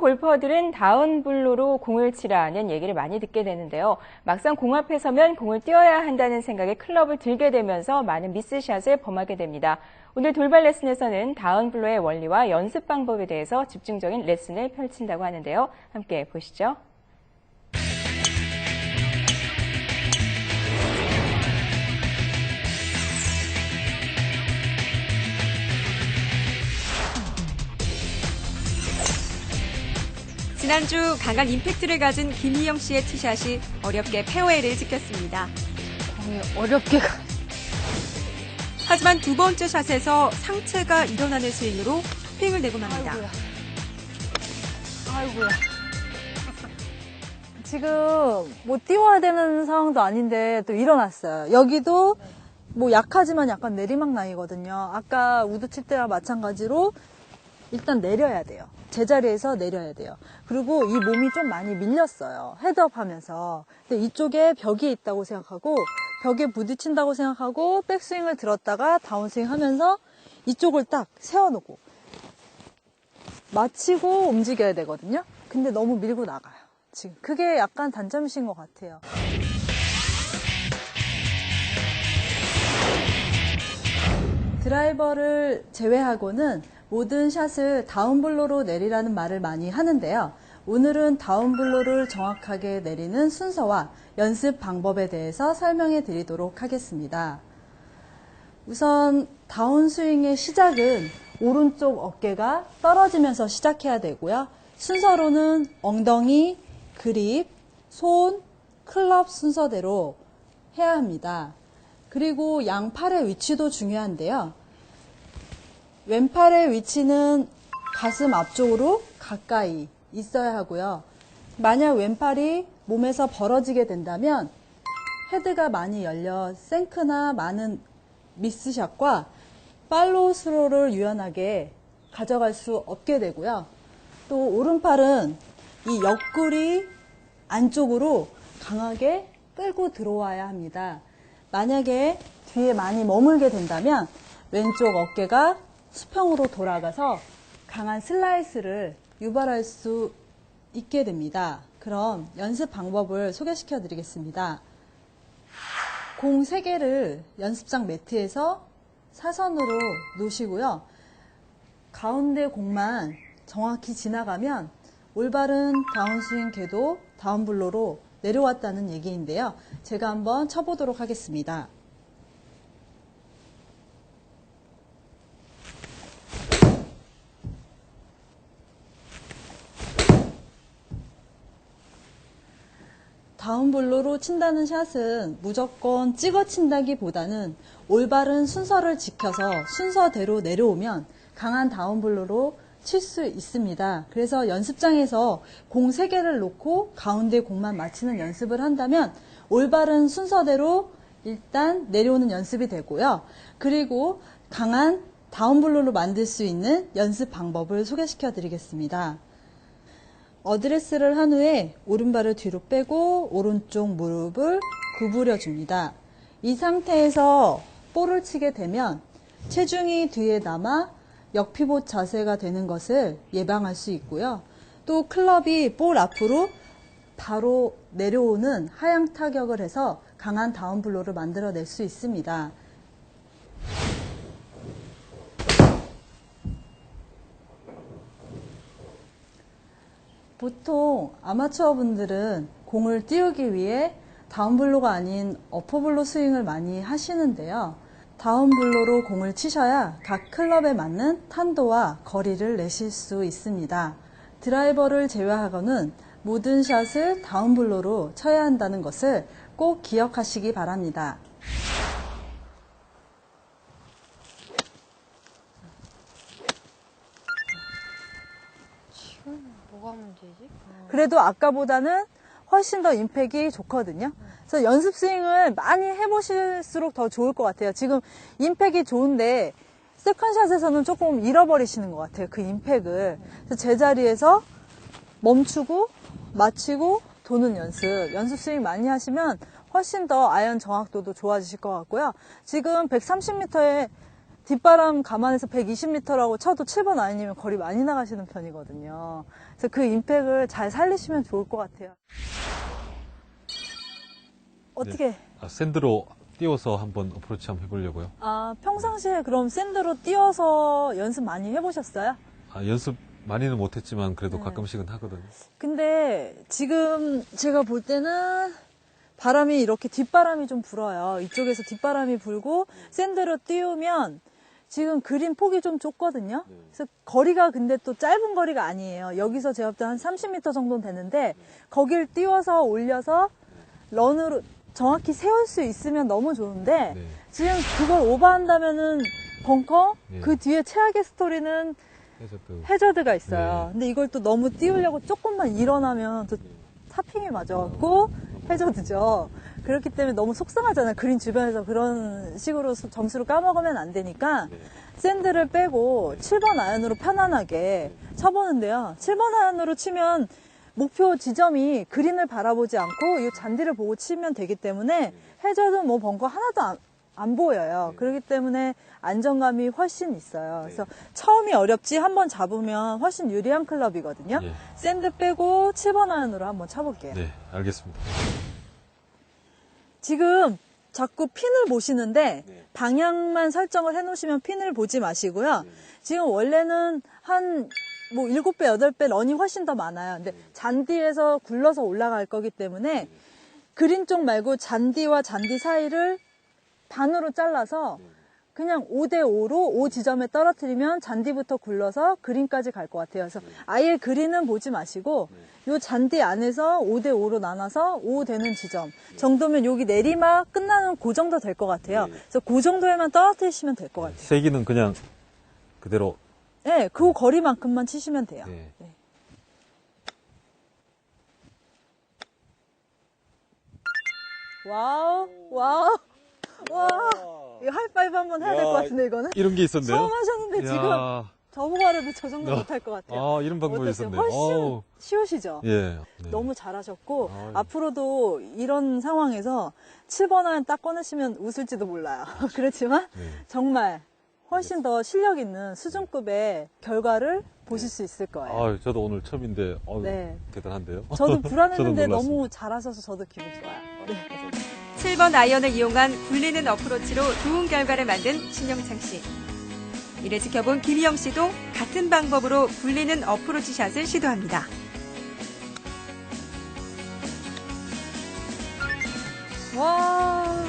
골퍼들은 다운블로로 공을 치라는 얘기를 많이 듣게 되는데요. 막상 공 앞에 서면 공을 띄어야 한다는 생각에 클럽을 들게 되면서 많은 미스샷을 범하게 됩니다. 오늘 돌발 레슨에서는 다운블로의 원리와 연습 방법에 대해서 집중적인 레슨을 펼친다고 하는데요. 함께 보시죠. 지난주 강한 임팩트를 가진 김희영 씨의 티샷이 어렵게 페어웨이를 지켰습니다. 공이 어렵게 가. 하지만 두 번째 샷에서 상체가 일어나는 스윙으로 스윙을 내고 맙니다. 아이고야. 아이고야. 지금 못 띄워야 되는 상황도 아닌데 또 일어났어요. 여기도 뭐 약하지만 약간 내리막 라인이거든요. 아까 우드 칠 때와 마찬가지로 일단 내려야 돼요. 제자리에서 내려야 돼요. 그리고 이 몸이 좀 많이 밀렸어요. 헤드업 하면서. 근데 이쪽에 벽이 있다고 생각하고 벽에 부딪힌다고 생각하고 백스윙을 들었다가 다운스윙 하면서 이쪽을 딱 세워놓고 마치고 움직여야 되거든요. 근데 너무 밀고 나가요. 지금 그게 약간 단점이신 것 같아요. 드라이버를 제외하고는 모든 샷을 다운블로로 내리라는 말을 많이 하는데요. 오늘은 다운블로를 정확하게 내리는 순서와 연습 방법에 대해서 설명해 드리도록 하겠습니다. 우선 다운스윙의 시작은 오른쪽 어깨가 떨어지면서 시작해야 되고요. 순서로는 엉덩이, 그립, 손, 클럽 순서대로 해야 합니다. 그리고 양팔의 위치도 중요한데요. 왼팔의 위치는 가슴 앞쪽으로 가까이 있어야 하고요. 만약 왼팔이 몸에서 벌어지게 된다면 헤드가 많이 열려 생크나 많은 미스샷과 팔로우 스로를 유연하게 가져갈 수 없게 되고요. 또 오른팔은 이 옆구리 안쪽으로 강하게 끌고 들어와야 합니다. 만약에 뒤에 많이 머물게 된다면 왼쪽 어깨가 수평으로 돌아가서 강한 슬라이스를 유발할 수 있게 됩니다. 그럼 연습 방법을 소개시켜 드리겠습니다. 공 3개를 연습장 매트에서 사선으로 놓으시고요. 가운데 공만 정확히 지나가면 올바른 다운스윙 궤도 다운블로로 내려왔다는 얘기인데요. 제가 한번 쳐보도록 하겠습니다. 다운블로로 친다는 샷은 무조건 찍어 친다기보다는 올바른 순서를 지켜서 순서대로 내려오면 강한 다운블로로 칠 수 있습니다. 그래서 연습장에서 공 3개를 놓고 가운데 공만 맞히는 연습을 한다면 올바른 순서대로 일단 내려오는 연습이 되고요. 그리고 강한 다운블로로 만들 수 있는 연습 방법을 소개시켜 드리겠습니다. 어드레스를 한 후에 오른발을 뒤로 빼고 오른쪽 무릎을 구부려 줍니다. 이 상태에서 볼을 치게 되면 체중이 뒤에 남아 역피봇 자세가 되는 것을 예방할 수 있고요. 또 클럽이 볼 앞으로 바로 내려오는 하향 타격을 해서 강한 다운블로를 만들어낼 수 있습니다. 보통 아마추어 분들은 공을 띄우기 위해 다운블로가 아닌 어퍼블로 스윙을 많이 하시는데요. 다운블로로 공을 치셔야 각 클럽에 맞는 탄도와 거리를 내실 수 있습니다. 드라이버를 제외하고는 모든 샷을 다운블로로 쳐야 한다는 것을 꼭 기억하시기 바랍니다. 지금 뭐가 문제지? 그래도 아까보다는 훨씬 더 임팩이 좋거든요. 그래서 연습 스윙을 많이 해보실수록 더 좋을 것 같아요. 지금 임팩이 좋은데 세컨샷에서는 조금 잃어버리시는 것 같아요. 그 임팩을. 제자리에서 멈추고 마치고 도는 연습. 연습 스윙 많이 하시면 훨씬 더 아이언 정확도도 좋아지실 것 같고요. 지금 130m에 뒷바람 감안해서 120m라고 쳐도 7번 아이님은 거리 많이 나가시는 편이거든요. 그래서 그 임팩을 잘 살리시면 좋을 것 같아요. 어떻게? 아, 샌드로 띄워서 한번 어프로치 한번 해보려고요. 아, 평상시에 그럼 샌드로 띄워서 연습 많이 해보셨어요? 아, 연습 많이는 못했지만 네. 그래도 가끔씩은 하거든요. 근데 지금 제가 볼 때는 바람이 이렇게 뒷바람이 좀 불어요. 이쪽에서 뒷바람이 불고 샌드로 띄우면 지금 그린 폭이 좀 좁거든요. 그래서 거리가 근데 또 짧은 거리가 아니에요. 여기서 제가 볼때한 30m 정도는 되는데 거길 띄워서 올려서 런으로 정확히 세울 수 있으면 너무 좋은데 네. 지금 그걸 오버한다면은 벙커 네. 그 뒤에 최악의 스토리는 또 해저드가 있어요. 네. 근데 이걸 또 너무 띄우려고 조금만 일어나면 또 타핑이 맞아갖고 해저드죠. 그렇기 때문에 너무 속상하잖아요. 그린 주변에서 그런 식으로 수- 점수를 까먹으면 안 되니까 네. 샌드를 빼고 7번 아이언으로 편안하게 쳐보는데요. 7번 아이언으로 치면 목표 지점이 그린을 바라보지 않고 이 잔디를 보고 치면 되기 때문에 해저드 뭐 벙커 하나도 안, 안 보여요. 그렇기 때문에 안정감이 훨씬 있어요. 그래서 처음이 어렵지 한번 잡으면 훨씬 유리한 클럽이거든요. 예. 샌드 빼고 7번 아이언으로 한번 쳐볼게요. 네, 알겠습니다. 지금 자꾸 핀을 보시는데 네. 방향만 설정을 해놓으시면 핀을 보지 마시고요. 지금 원래는 한 뭐 7배, 8배 런이 훨씬 더 많아요. 근데 잔디에서 굴러서 올라갈 거기 때문에 그린 쪽 말고 잔디와 잔디 사이를 반으로 잘라서 그냥 5대5로 5 지점에 떨어뜨리면 잔디부터 굴러서 그린까지 갈 것 같아요. 그래서 아예 그린은 보지 마시고 요 잔디 안에서 5대5로 나눠서 5 되는 지점 정도면 여기 내리막 끝나는 그 정도 될 것 같아요. 그래서 그 정도에만 떨어뜨리시면 될 것 같아요. 세기는 그냥 그대로 네, 그 거리만큼만 치시면 돼요. 네. 네. 와우, 와우, 와. 이거 하이파이브 한번 해야 될것 야, 같은데, 이거는? 이런 게 있었네요. 처음 하셨는데 지금 야, 저보고 하려도 저 정도 야. 못할 것 같아요. 아, 이런 방법이? 있었네요. 훨씬 어우, 쉬우시죠? 예. 네. 너무 잘하셨고 아유. 앞으로도 이런 상황에서 7번 아이언 딱 꺼내시면 웃을지도 몰라요. 그렇지만 네. 정말 훨씬 더 실력 있는 수준급의 결과를 보실 수 있을 거예요. 아유, 저도 오늘 처음인데 어우, 네. 대단한데요. 저도 불안했는데 저도. 너무 잘하셔서 저도 기분 좋아요. 네. 7번 아이언을 이용한 굴리는 어프로치로 좋은 결과를 만든 신영창 씨. 이를 지켜본 김희영 씨도 같은 방법으로 굴리는 어프로치 샷을 시도합니다. 와.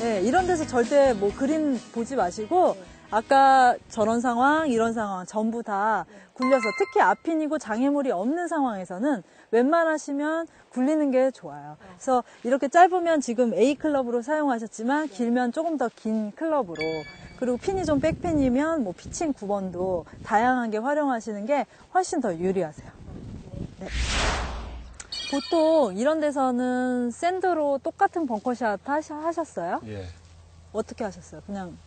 네, 이런 데서 절대 뭐 그림 보지 마시고 아까 저런 상황, 이런 상황 전부 다 굴려서 특히 앞핀이고 장애물이 없는 상황에서는 웬만하시면 굴리는 게 좋아요. 그래서 이렇게 짧으면 지금 A 클럽으로 사용하셨지만 길면 조금 더 긴 클럽으로 그리고 핀이 좀 백핀이면 뭐 피칭 9번도 다양하게 활용하시는 게 훨씬 더 유리하세요. 네. 보통 이런 데서는 샌드로 똑같은 벙커샷 하셨어요? 예. 어떻게 하셨어요? 그냥 좀,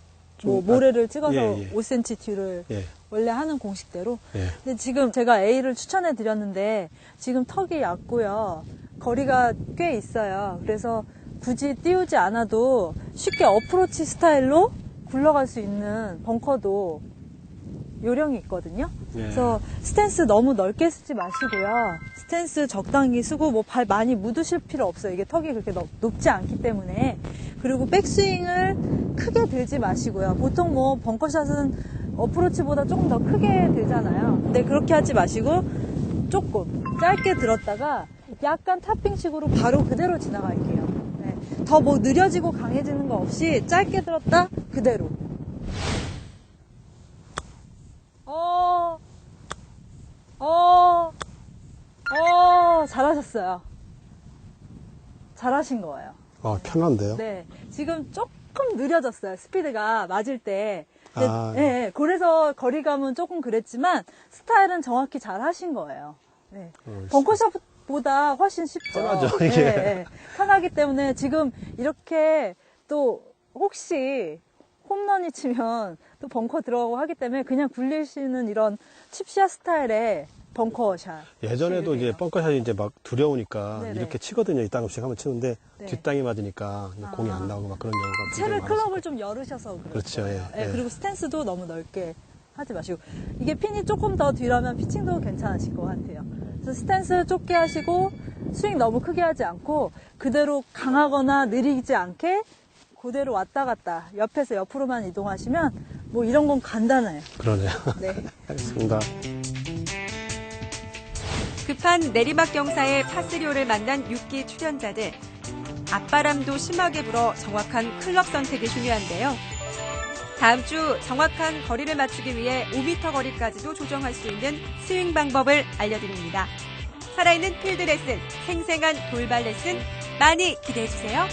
뭐 아, 모래를 찍어서 예, 예. 5cm 뒤를 예, 원래 하는 공식대로. 예. 근데 지금 제가 A를 추천해 드렸는데 지금 턱이 얕고요. 거리가 꽤 있어요. 그래서 굳이 띄우지 않아도 쉽게 어프로치 스타일로 굴러갈 수 있는 벙커도 요령이 있거든요. 예. 그래서 스탠스 너무 넓게 쓰지 마시고요. 스탠스 적당히 쓰고 뭐 발 많이 묻으실 필요 없어요. 이게 턱이 그렇게 높- 높지 않기 때문에. 그리고 백스윙을 크게 들지 마시고요. 보통 뭐 벙커샷은 어프로치보다 조금 더 크게 들잖아요. 근데 그렇게 하지 마시고 조금 짧게 들었다가 약간 탑핑식으로 바로 그대로 지나갈게요. 네. 더뭐 느려지고 강해지는 거 없이 짧게 들었다 그대로. 어, 어, 어, 잘하셨어요. 잘하신 거예요. 아, 편한데요? 네. 지금 조금 느려졌어요. 스피드가 맞을 때. 아. 네, 네. 그래서 거리감은 조금 그랬지만 스타일은 정확히 잘 하신 거예요. 네. 어, 벙커샷보다 훨씬 쉽죠. 편하죠, 네, 이게. 네. 편하기 때문에 지금 이렇게 또 혹시 홈런이 치면 또 벙커 들어가고 하기 때문에 그냥 굴리시는 이런 칩샷 스타일의 벙커샷. 예전에도 이제 벙커샷이 이제 막 두려우니까 네네. 이렇게 치거든요. 이 땅없이 한번 치는데 네. 뒷땅이 맞으니까 이제 공이 아. 안 나오고 막 그런 경우가 채를 클럽을. 좀 열으셔서 그렇죠, 거예요. 예, 예. 그리고 스탠스도 너무 넓게 하지 마시고 이게 핀이 조금 더 뒤라면 피칭도 괜찮으실 것 같아요. 그래서 스탠스 좁게 하시고 스윙 너무 크게 하지 않고 그대로 강하거나 느리지 않게 그대로 왔다 갔다 옆에서 옆으로만 이동하시면 뭐 이런 건 간단해요. 그러네요. 네. 알겠습니다. 급한 내리막 경사의 파스리오를 만난 6기 출연자들. 앞바람도 심하게 불어 정확한 클럽 선택이 중요한데요. 다음 주 정확한 거리를 맞추기 위해 5m 거리까지도 조정할 수 있는 스윙 방법을 알려드립니다. 살아있는 필드 레슨, 생생한 돌발 레슨 많이 기대해 주세요.